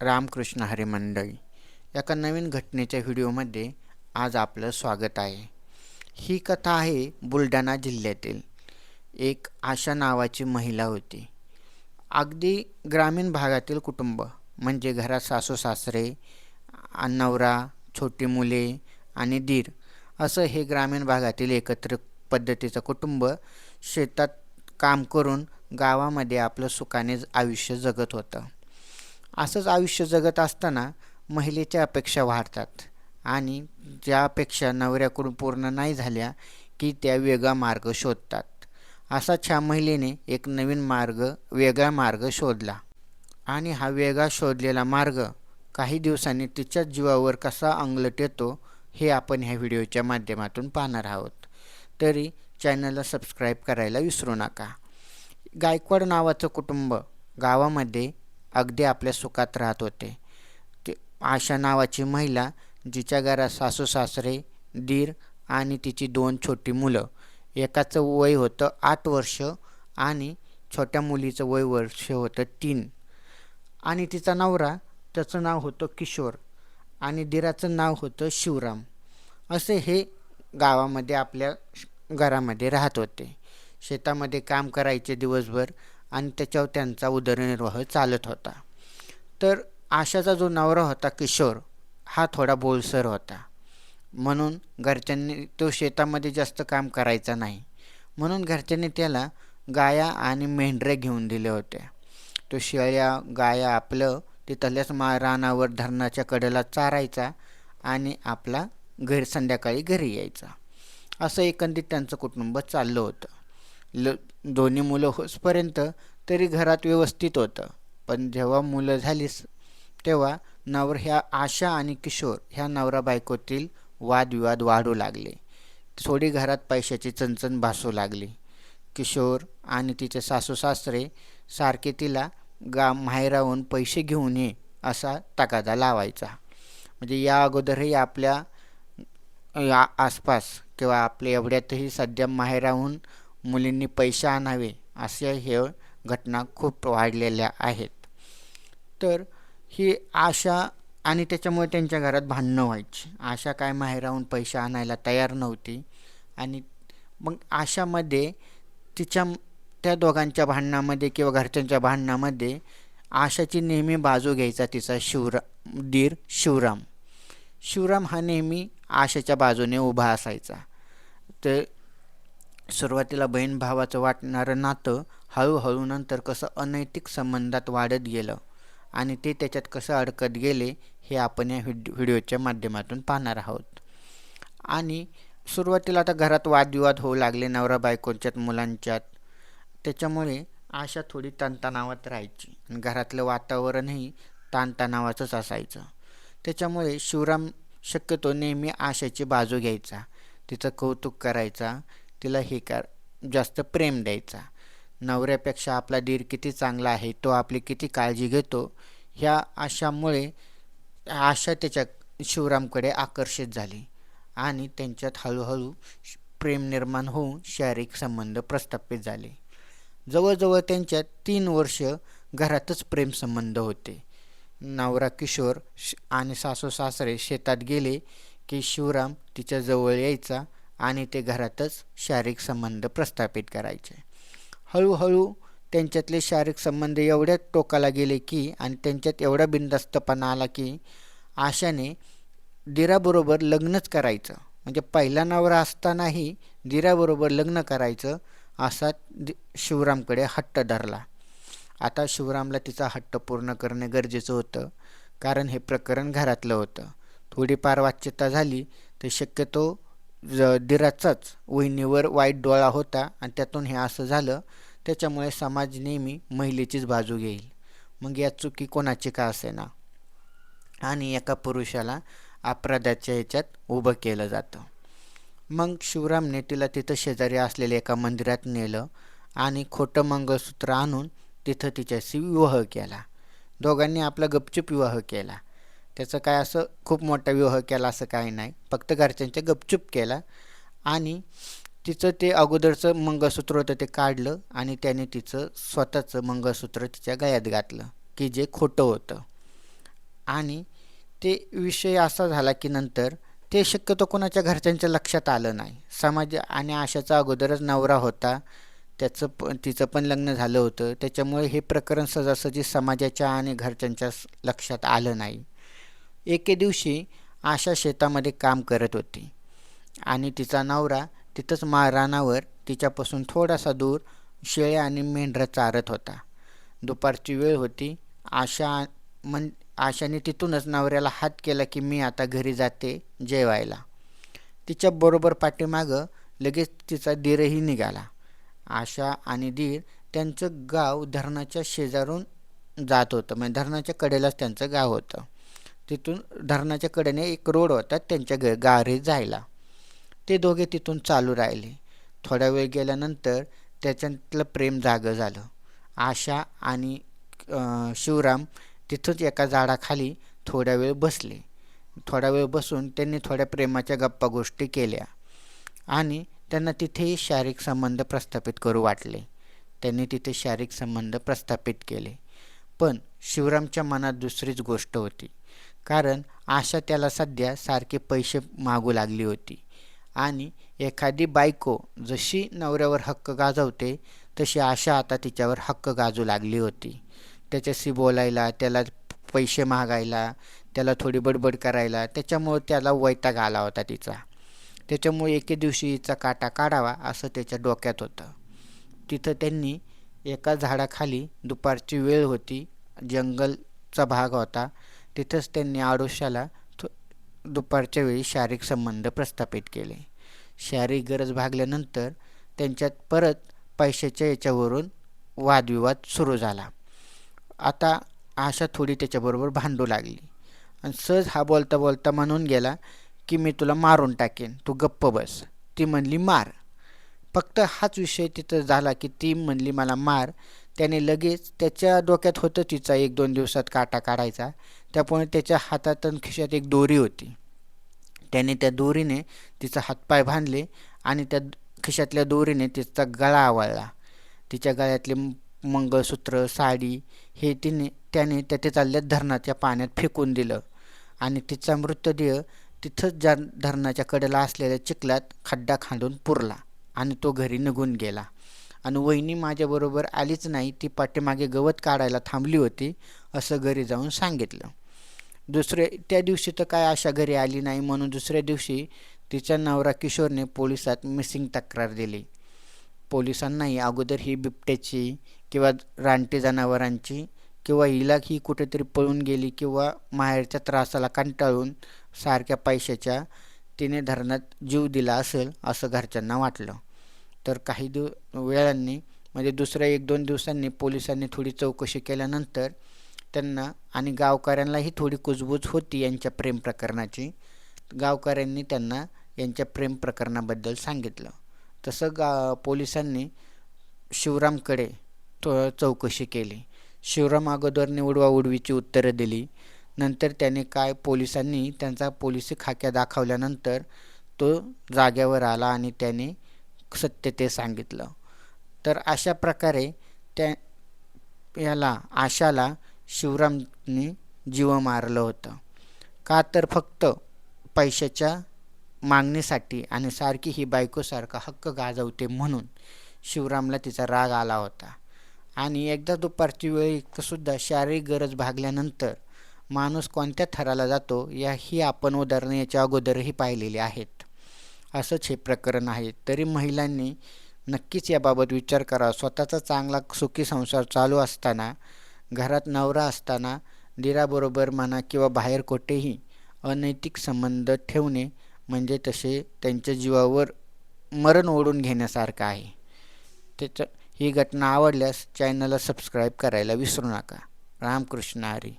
रामकृष्ण हरी मंडळी एका नवीन घटनेच्या व्हिडिओमध्ये आज आपलं स्वागत आहे. ही कथा आहे बुलढाणा जिल्ह्यातील एक आशा नावाची महिला होती. अगदी ग्रामीण भागातील कुटुंब म्हणजे घरात सासू सासरे नवरा छोटी मुले आणि दीर असं हे ग्रामीण भागातील एकत्र पद्धतीचं कुटुंब शेतात काम करून गावामध्ये आपलं सुखाने आयुष्य जगत होतं. असंच आयुष्य जगत असताना महिलेच्या अपेक्षा वाढतात. आणि ज्या अपेक्षा नवऱ्याकडून पूर्ण नाही झाल्या की त्या वेगळा मार्ग शोधतात. असाच ह्या महिलेने एक नवीन मार्ग वेगळा मार्ग शोधला. आणि हा वेगळा शोधलेला मार्ग काही दिवसांनी तिच्याच जीवावर कसा अंगलट येतो हे आपण ह्या व्हिडिओच्या माध्यमातून पाहणार आहोत. तरी चॅनलला सबस्क्राईब करायला विसरू नका. गायकवाड नावाचं कुटुंब गावामध्ये अगदी आपल्या सुखात राहत होते. ते आशा नावाची महिला जिच्या घरात सासू सासरे दीर आणि तिची दोन छोटी मुलं. एकाचं वय होतं आठ वर्ष आणि छोट्या मुलीचं वय वर्ष होतं तीन. आणि तिचा नवरा त्याचं नाव होतं किशोर आणि दिराचं नाव होतं शिवराम. असे हे गावामध्ये आपल्या श- घरामध्ये राहत होते. शेतामध्ये काम करायचे दिवसभर आणि त्याच्यावर त्यांचा उदरनिर्वाह चालत होता. तर आशाचा जो नवरा होता किशोर हा थोडा बोलसर होता. म्हणून घरच्यांनी तो शेतामध्ये जास्त काम करायचा नाही. म्हणून घरच्यांनी त्याला गाया आणि मेंढऱ्या घेऊन दिले होते. तो शेळ्या गाया आपलं तिथल्याच मा रानावर धरणाच्या कडेला चारायचा आणि आपला घरी संध्याकाळी घरी यायचा. असं एकंदरीत त्यांचं कुटुंब चाललं होतं. ल दोन्ही मुलं होसपर्यंत तरी घरात व्यवस्थित होतं. पण जेव्हा मुलं झालीस तेव्हा नवर ह्या आशा आणि किशोर ह्या नवरा बायकोतील वादविवाद वाढू लागले. थोडी घरात पैशाची चणचण भासू लागली. किशोर आणि तिचे सासू सासरे सारखे तिला गा माहेराहून पैसे घेऊन ये असा तकादा लावायचा. म्हणजे या अगोदरही आपल्या या आसपास किंवा आपल्या एवढ्यातही सध्या माहेराहून मुलींनी पैसे आणावे असे हे घटना खूप वाढलेल्या आहेत. तर ही आशा आणि त्याच्यामुळे त्यांच्या घरात भांडणं व्हायची. आशा काय माहेराहून पैसे आणायला तयार नव्हती. आणि मग आशामध्ये तिच्या त्या दोघांच्या भांडणामध्ये किंवा घरच्यांच्या भांडणामध्ये आशाची नेहमी बाजू घ्यायचा तिचा शिवरा दीर शिवराम. शिवराम हा नेहमी आशाच्या बाजूने उभा असायचा. तर सुरुवातीला बहीण भावाचं वाटणारं नातं हळूहळू नंतर कसं अनैतिक संबंधात वाढत गेलं आणि ते त्याच्यात कसं अडकत गेले हे आपण या व्हिड व्हिडिओच्या माध्यमातून पाहणार आहोत. आणि सुरुवातीला आता घरात वादविवाद होऊ लागले नवरा बायकोंच्यात मुलांच्यात. त्याच्यामुळे आशा थोडी ताणतणावात राहायची आणि घरातलं वातावरणही ताणतणावाचंच असायचं. त्याच्यामुळे शिवराम शक्यतो नेहमी आशाची बाजू घ्यायचा तिचं कौतुक करायचा तिला हे कर जास्त प्रेम द्यायचा. नवऱ्यापेक्षा आपला दीर किती चांगला आहे तो आपली किती काळजी घेतो ह्या आशामुळे आशा त्याच्या शिवरामकडे आकर्षित झाली आणि त्यांच्यात हळूहळू श- प्रेम निर्माण होऊन शारीरिक संबंध प्रस्थापित झाले. जवळजवळ त्यांच्यात तीन वर्ष घरातच प्रेमसंबंध होते. नवरा किशोर श- आणि सासू सासरे शेतात गेले की शिवराम तिच्या जवळ यायचा आणि ते घरातच शारीरिक संबंध प्रस्थापित करायचे. हळूहळू त्यांच्यातले शारीरिक संबंध एवढ्या टोकाला गेले की आणि त्यांच्यात एवढा बिनदस्तपणा आला की आशाने दिराबरोबर लग्नच करायचं. म्हणजे पहिला नवरा असतानाही दिराबरोबर लग्न करायचं असा दि शिवरामकडे हट्ट धरला. आता शिवरामला तिचा हट्ट पूर्ण करणे गरजेचं होतं कारण हे प्रकरण घरातलं होतं. थोडीफार वाच्यता झाली तर शक्यतो दिराचाच वहिनीवर वाईट डोळा होता आणि त्यातून हे असं झालं त्याच्यामुळे समाज नेहमी महिलेचीच बाजू घेईल. मग या चुकी कोणाची का असेना? आणि एका पुरुषाला अपराधाच्या ह्याच्यात उभं केलं जातं. मग शिवरामने तिला तिथं शेजारी असलेल्या एका मंदिरात नेलं आणि खोटं मंगळसूत्र आणून तिथं तिच्याशी विवाह केला. दोघांनी आपला गपचूप विवाह केला. त्याचं काय असं खूप मोठा विवाह केला असं काही नाही. फक्त घरच्यांच्या गपचूप केला. आणि तिचं ते अगोदरचं मंगळसूत्र होतं ते काढलं आणि त्याने तिचं स्वतःचं मंगळसूत्र तिच्या गळ्यात घातलं की जे खोटं होतं. आणि ते विषय असा झाला की नंतर ते शक्यतो कोणाच्या घरच्यांच्या लक्षात आलं नाही. समाज आणि आशाचा अगोदरच नवरा होता. त्याचं प तिचं पण लग्न झालं होतं. त्याच्यामुळे हे प्रकरण सहजासहजी समाजाच्या आणि घरच्यांच्या लक्षात आलं नाही. एके दिवशी आशा शेतामध्ये काम करत होती. आणि तिचा नवरा तिथंच मा रानावर तिच्यापासून थोडासा दूर शेळ्या आणि मेंढरा चारत होता. दुपारची वेळ होती. आशा मन आशाने तिथूनच नवऱ्याला हात केला की मी आता घरी जाते जेवायला. तिच्या बरोबर पाठीमागं लगेच तिचा दीरही निघाला. आशा आणि दीर त्यांचं गाव धरणाच्या शेजारून जात होतं. म्हणजे धरणाच्या कडेलाच त्यांचं गाव होतं. तिथून धरणाच्या कडेने एक रोड होता त्यांच्या ग गारी जायला. ते दोघे तिथून चालू राहिले. थोडा वेळ गेल्यानंतर त्याच्यातलं प्रेम जागं झालं. आशा आणि शिवराम तिथंच एका झाडाखाली थोड्या वेळ बसले. थोडा वेळ बसून त्यांनी थोड्या प्रेमाच्या गप्पा गोष्टी केल्या आणि त्यांना तिथेही शारीरिक संबंध प्रस्थापित करू वाटले. त्यांनी तिथे शारीरिक संबंध प्रस्थापित केले. पण शिवरामच्या मनात दुसरीच गोष्ट होती. कारण आशा त्याला सध्या सारखे पैसे मागू लागली होती. आणि एखादी बायको जशी नवऱ्यावर हक्क गाजवते तशी आशा आता तिच्यावर हक्क गाजू लागली होती. त्याच्याशी बोलायला त्याला पैसे मागायला त्याला थोडी बडबड करायला त्याच्यामुळं त्याला वैताग आला होता तिचा. त्याच्यामुळे एके दिवशी हिचा काटा काढावा असं त्याच्या डोक्यात होतं. तिथं त्यांनी एका झाडाखाली दुपारची वेळ होती. जंगलचा भाग होता. तिथंच त्यांनी आडोशाला दुपारच्या वेळी शारीरिक संबंध प्रस्थापित केले. शारीरिक गरज भागल्यानंतर त्यांच्यात परत पैशाच्या याच्यावरून वादविवाद सुरू झाला. आता आशा थोडी त्याच्याबरोबर भांडू लागली. आणि सहज हा बोलता बोलता म्हणून गेला की मी तुला मारून टाकेन. तू गप्प बस. ती म्हणली मार. फक्त हाच विषय तिथं झाला की ती म्हणली मला मार. त्याने लगेच त्याच्या डोक्यात होतं तिचा एक दोन दिवसात काटा काढायचा. त्यामुळे त्याच्या हातात आणि खिशात एक दोरी होती. त्याने त्या दोरीने तिचा हातपाय बांधले आणि त्या खिशातल्या दोरीने तिचा गळा आवळला. तिच्या गळ्यातले मंगळसूत्र साडी हे तिने त्याने त्या चालल्या धरणाच्या पाण्यात फेकून दिलं. आणि तिचा मृतदेह तिथंच ज्या धरणाच्या कडेला असलेल्या चिखलात खड्डा खांदून पुरला आणि तो घरी निघून गेला. आणि वहिनी माझ्याबरोबर आलीच नाही ती पाठीमागे गवत काढायला थांबली होती असं घरी जाऊन सांगितलं. दुसरे त्या दिवशी तर काय आशा घरी आली नाही म्हणून दुसऱ्या दिवशी तिचा नवरा किशोरने पोलिसात मिसिंग तक्रार दिली. पोलिसांनाही अगोदर ही बिबट्याची किंवा रानटी जनावरांची किंवा हिला ही कुठेतरी पळून गेली किंवा माहेरच्या त्रासाला कंटाळून सारख्या पैशाच्या तिने धरणात जीव दिला असेल असं घरच्यांना वाटलं. तर काही दिव वेळांनी म्हणजे दुसऱ्या एक दोन दिवसांनी पोलिसांनी थोडी चौकशी केल्यानंतर त्यांना आणि गावकऱ्यांनाही थोडी कुजबूज होती यांच्या प्रेम प्रकरणाची. गावकऱ्यांनी त्यांना यांच्या प्रेम प्रकरणाबद्दल सांगितलं. तसं गा पोलिसांनी शिवरामकडे चौकशी केली. शिवराम अगोदरने उडवा उडवीची उत्तरं दिली. नंतर त्याने काय पोलिसांनी त्यांचा पोलिसी खाक्या दाखवल्यानंतर तो जाग्यावर आला आणि त्याने सत्य ते सांगितलं. तर अशा प्रकारे त्या याला आशाला शिवरामने जीव मारलं होतं. का तर फक्त पैशाच्या मागणीसाठी आणि सारखी ही बायकोसारखा हक्क गाजवते म्हणून शिवरामला तिचा राग आला होता. आणि एकदा दुपारची वेळीसुद्धा शारीरिक गरज भागल्यानंतर माणूस कोणत्या थराला जातो या ही आपण उदाहरणं याच्या अगोदरही पाहिलेली आहेत. असंच हे प्रकरण आहे. तरी महिलांनी नक्कीच याबाबत विचार करा स्वतःचा चांगला सुखी संसार चालू असताना घरात नवरा असताना दिराबरोबर म्हणा किंवा बाहेर कुठेही अनैतिक संबंध ठेवणे म्हणजे तसे त्यांच्या जीवावर मरण ओढून घेण्यासारखं आहे. त्याचं ही घटना आवडल्यास चॅनलला सबस्क्राईब करायला विसरू नका. रामकृष्ण हरी.